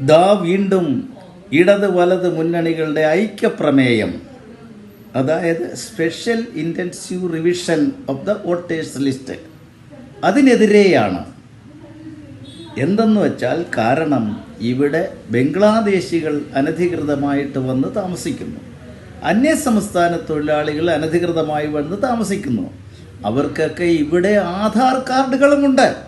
ദാ വീണ്ടും ഇടത് വലത് മുന്നണികളുടെ ഐക്യപ്രമേയം. അതായത് special intensive revision of the voters list. അതിനെതിരെയാണ്. എന്തെന്ന് വെച്ചാൽ കാരണം ഇവിടെ ബംഗ്ലാദേശികൾ അനധികൃതമായിട്ട് വന്ന് താമസിക്കുന്നു. അന്യ സംസ്ഥാന തൊഴിലാളികൾ അനധികൃതമായി വന്ന് താമസിക്കുന്നു. അവർക്കൊക്കെ ഇവിടെ ആധാർ കാർഡുകളുമുണ്ട്.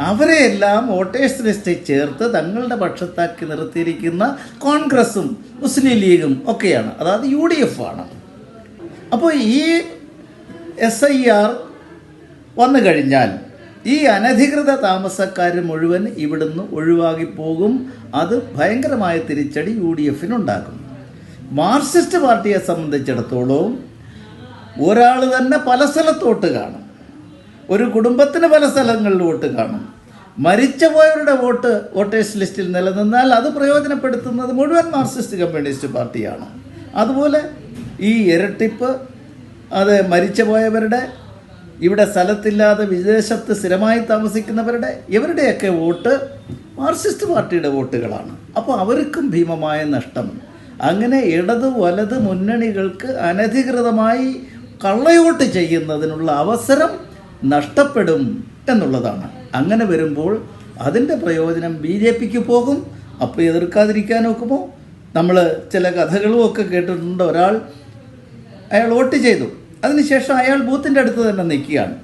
അവരെയെല്ലാം വോട്ടേഴ്സ് ലിസ്റ്റിൽ ചേർത്ത് തങ്ങളുടെ പക്ഷത്താക്കി നിർത്തിയിരിക്കുന്ന കോൺഗ്രസും മുസ്ലിം ലീഗും ഒക്കെയാണ്. അതായത് യു ഡി എഫ് ആണ്. അപ്പോൾ ഈ എസ് ഐ ആർ വന്നു കഴിഞ്ഞാൽ ഈ അനധികൃത താമസക്കാർ മുഴുവൻ ഇവിടുന്ന് ഒഴിവാക്കി പോകും അത് ഭയങ്കരമായ തിരിച്ചടി യു ഡി എഫിനുണ്ടാക്കും മാർക്സിസ്റ്റ് പാർട്ടിയെ സംബന്ധിച്ചിടത്തോളം ഒരാൾ തന്നെ പല സ്ഥലത്തോട്ട് കാണും. ഒരു കുടുംബത്തിന് പല സ്ഥലങ്ങളിൽ വോട്ട് കാണും. മരിച്ചുപോയവരുടെ വോട്ട് വോട്ടേഴ്സ് ലിസ്റ്റിൽ നിലനിന്നാൽ അത് പ്രയോജനപ്പെടുത്തുന്നത് മുഴുവൻ മാർക്സിസ്റ്റ് കമ്മ്യൂണിസ്റ്റ് പാർട്ടിയാണ്. അതുപോലെ ഈ ഇരട്ടിപ്പ് അത് മരിച്ചുപോയവരുടെ ഇവിടെ സ്ഥലത്തില്ലാതെ വിദേശത്ത് സ്ഥിരമായി താമസിക്കുന്നവരുടെ ഇവരുടെയൊക്കെ വോട്ട് മാർക്സിസ്റ്റ് പാർട്ടിയുടെ വോട്ടുകളാണ്. അപ്പോൾ അവർക്കും ഭീമമായ നഷ്ടം. അങ്ങനെ ഇടത് വലത് മുന്നണികൾക്ക് അനധികൃതമായി കള്ളയോട്ട് ചെയ്യുന്നതിനുള്ള അവസരം നഷ്ടപ്പെടും എന്നുള്ളതാണ്. അങ്ങനെ വരുമ്പോൾ അതിന്റെ പ്രയോജനം ബി ജെ പിക്ക് പോകും അപ്പോൾ എതിർക്കാതിരിക്കാൻ നോക്കുമോ നമ്മൾ ചില കഥകളും ഒക്കെ കേട്ടിട്ടുണ്ട്. ഒരാൾ അയാൾ വോട്ട് ചെയ്തു. അതിനുശേഷം അയാൾ ബൂത്തിന്റെ അടുത്ത് തന്നെ നിൽക്കുകയാണ്.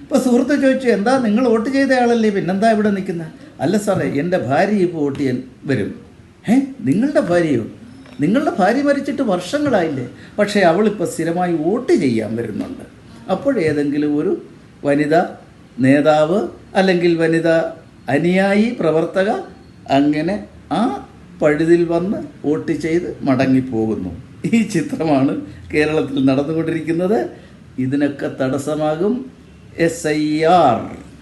ഇപ്പോൾ സുഹൃത്ത് ചോദിച്ചു എന്താ നിങ്ങൾ വോട്ട് ചെയ്ത ആളല്ലേ? പിന്നെന്താ ഇവിടെ നിൽക്കുന്നത് അല്ല സാറേ എന്റെ ഭാര്യ ഇപ്പോൾ വോട്ട് ചെയ്യാൻ വരും. ഏ? നിങ്ങളുടെ ഭാര്യയോ? നിങ്ങളുടെ ഭാര്യ മരിച്ചിട്ട് വർഷങ്ങളായില്ലേ. പക്ഷേ അവളിപ്പോൾ സ്ഥിരമായി വോട്ട് ചെയ്യാൻ വരുന്നുണ്ട്. അപ്പോൾ ഏതെങ്കിലും ഒരു വനിത നേതാവ് അല്ലെങ്കിൽ വനിത അനുയായി പ്രവർത്തക അങ്ങനെ ആ പഴുതിൽ വന്ന് വോട്ട് ചെയ്ത് മടങ്ങിപ്പോകുന്നു. ഈ ചിത്രമാണ് കേരളത്തിൽ നടന്നുകൊണ്ടിരിക്കുന്നത്. ഇതിനൊക്കെ തടസ്സമാകും എസ് ഐ ആർ